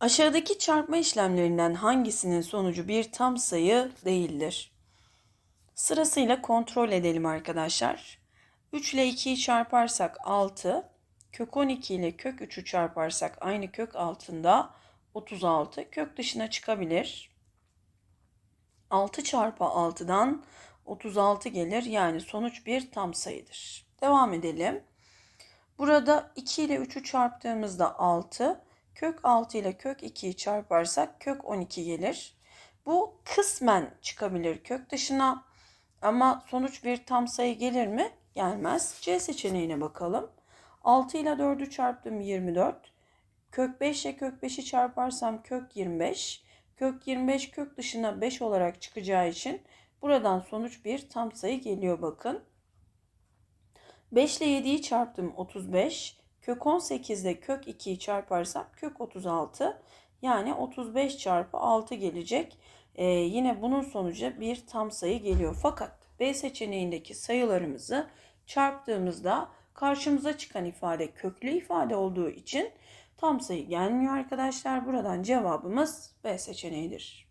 Aşağıdaki çarpma işlemlerinden hangisinin sonucu bir tam sayı değildir? Sırasıyla kontrol edelim arkadaşlar. 3 ile 2'yi çarparsak 6, kök 12 ile kök 3'ü çarparsak aynı kök altında 36 kök dışına çıkabilir. 6 çarpı 6'dan 36 gelir. Yani sonuç bir tam sayıdır. Devam edelim. Burada 2 ile 3'ü çarptığımızda 6, kök 6 ile kök 2'yi çarparsak kök 12 gelir. Bu kısmen çıkabilir kök dışına ama sonuç bir tam sayı gelir mi? Gelmez. C seçeneğine bakalım. 6 ile 4'ü çarptım 24. Kök 5 ile kök 5'i çarparsam kök 25. Kök 25 kök dışına 5 olarak çıkacağı için buradan sonuç bir tam sayı geliyor bakın. 5 ile 7'yi çarptım 35. Kök 18 ile kök 2'yi çarparsam kök 36. Yani 35 çarpı 6 gelecek. Ee, yine bunun sonucu bir tam sayı geliyor. Fakat B seçeneğindeki sayılarımızı çarptığımızda karşımıza çıkan ifade köklü ifade olduğu için tam sayı gelmiyor arkadaşlar. Buradan cevabımız B seçeneğidir.